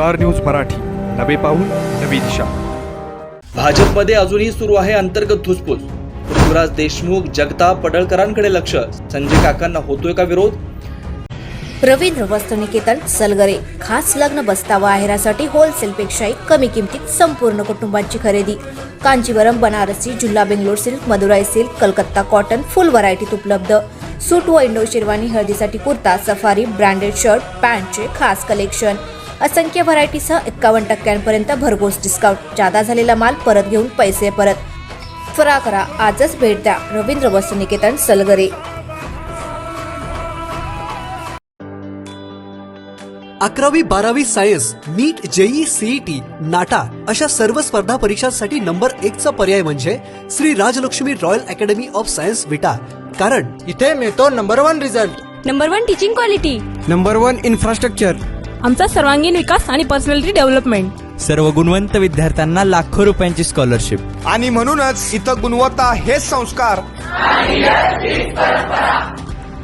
Star news Marathi. नवे पाऊल नवी दिशा. भाजपमध्ये अजूनही सुरू आहे अंतर्गत धुसफूस पृथ्वीराज देशमुख जगताप पडळकरांकडे लक्ष. संजय काकांना होतोय का विरोध? रवींद्र वस्त्रनिकेतन सलगरे. खास लग्न बसतावा आहेरासाठी होलसेलपेक्षाही कमी किमतीत संपूर्ण कुटुंबाची खरेदी. Kanjeevaram Banarasi जुल्ला Bangalore silk Madurai silk Calcutta cotton full व्हरायटीत उपलब्ध. सूट व इंडो शेरवानी हळदीसाठी कुर्ता सफारी ब्रँडेड शर्ट पॅन्टचे खास कलेक्शन असंख्य व्हरायटीसह एक्कावन्न टक्क्यांपर्यंत भरघोस डिस्काउंट जादा झालेला माल परत घेऊन पैसे परत. त्वरा करा. आजच भेट द्या. रवींद्र वस्त्रनिकेतन सलगरे. अकरावी बारावी science NEET JEE CET NATA अशा सर्व स्पर्धा परीक्षांसाठी नंबर एकचा पर्याय म्हणजे Shri Rajlakshmi royal academy of science Vita. कारण इथे मिळतो number one result. Number one teaching quality number one infrastructure. आमचा सर्वांगीण विकास आणि पर्सनॅलिटी डेव्हलपमेंट सर्व गुणवंत विद्यार्थ्यांना लाखो रुपयांची स्कॉलरशिप आणि म्हणूनच इथं गुणवत्ता हेच संस्कार.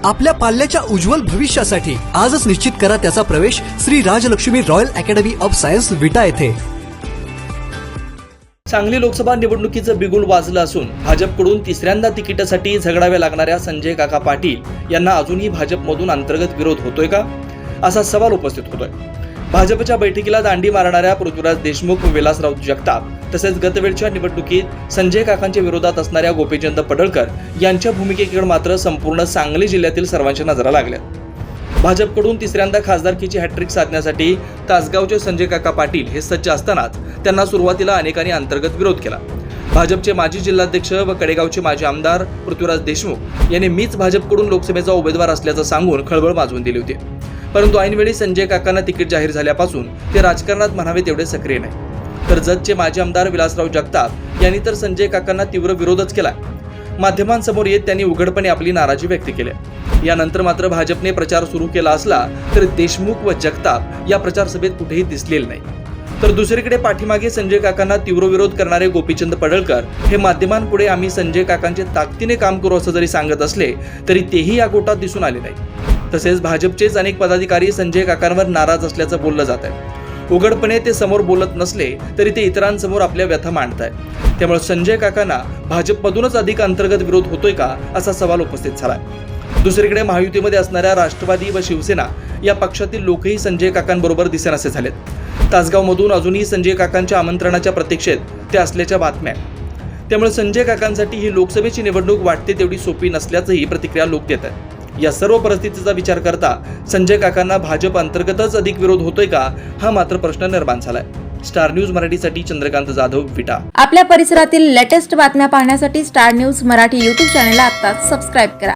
आपल्या पाल्याच्या उज्ज्वल भविष्यासाठी आजच निश्चित करा त्याचा प्रवेश Shri Rajlakshmi royal academy of science Vita येथे. सांगली लोकसभा निवडणुकीचं बिगुल वाजलं असून भाजपकडून तिसऱ्यांदा तिकिटासाठी झगडाव्या लागणाऱ्या संजय काका पाटील यांना अजूनही भाजपमधून अंतर्गत विरोध होतोय का? असा सवाल उपस्थित होतोय. भाजपच्या बैठकीला दांडी मारणाऱ्या पृथ्वीराज देशमुख विलासराव जगताप तसेच गतवेळच्या निवडणुकीत संजय काकांच्या विरोधात असणाऱ्या गोपीचंद पडळकर यांच्या भूमिकेकडे मात्र संपूर्ण सांगली जिल्ह्यातील सर्वांच्या नजरा लागल्या. भाजपकडून तिसऱ्यांदा खासदारकीची हॅट्रिक साधण्यासाठी तासगावचे संजय काका पाटील हे सज्ज असतानाच त्यांना सुरुवातीला अनेकांनी अंतर्गत विरोध केला. भाजपचे माजी जिल्हाध्यक्ष व कडेगावचे माजी आमदार पृथ्वीराज देशमुख यांनी मीच भाजपकडून लोकसभेचा उमेदवार असल्याचं सांगून खळबळ माजवून दिली होती. परंतु ऐनवेळी संजय काकांना तिकीट जाहीर झाल्यापासून ते राजकारणात म्हणावे तेवढे सक्रिय नाही. तर जतचे माजी आमदार विलासराव जगताप यांनी तर संजय काकांना तीव्र विरोधच केला माध्यमांसमोर येत त्यांनी उघडपणे आपली नाराजी व्यक्त केली यानंतर मात्र भाजपने प्रचार सुरू केला असला तर देशमुख व जगताप या प्रचार सभेत कुठेही दिसलेले नाही. तर दुसरीकडे पाठीमागे संजय काकांना तीव्र विरोध करणारे गोपीचंद पडळकर हे माध्यमांपुढे आम्ही संजय काकांचे ताकदीने काम करू असं जरी सांगत असले तरी तेही या गोटात दिसून आले नाही. तसेच भाजपचेच अनेक पदाधिकारी संजय काकांवर नाराज असल्याचं बोललं जात आहे. उघडपणे ते समोर बोलत नसले तरी ते इतरांसमोर आपल्या व्यथा मांडत आहेत त्यामुळे संजय काकांना भाजपमधूनच अधिक अंतर्गत विरोध होतोय का असा सवाल उपस्थित झालाय. दुसरीकडे महायुतीमध्ये असणाऱ्या राष्ट्रवादी व शिवसेना या पक्षातील लोकही संजय काकांबरोबर दिसेनासे झालेत. तासगावमधून अजूनही संजय काकांच्या आमंत्रणाच्या प्रतीक्षेत ते असल्याच्या बातम्या आहेत. त्यामुळे संजय काकांसाठी ही लोकसभेची निवडणूक वाटते तेवढी सोपी नसल्याचंही प्रतिक्रिया लोक देत आहेत. या सर्व परिस्थितीचा विचार करता संजय काकांना भाजप अंतर्गतच अधिक विरोध होतोय का हा मात्र प्रश्न निर्माण झालाय. स्टार न्यूज मराठीसाठी चंद्रकांत जाधव विटा. आपल्या परिसरातील लेटेस्ट बातम्या पाहण्यासाठी स्टार न्यूज मराठी युट्यूब चॅनलला आता सबस्क्राईब करा.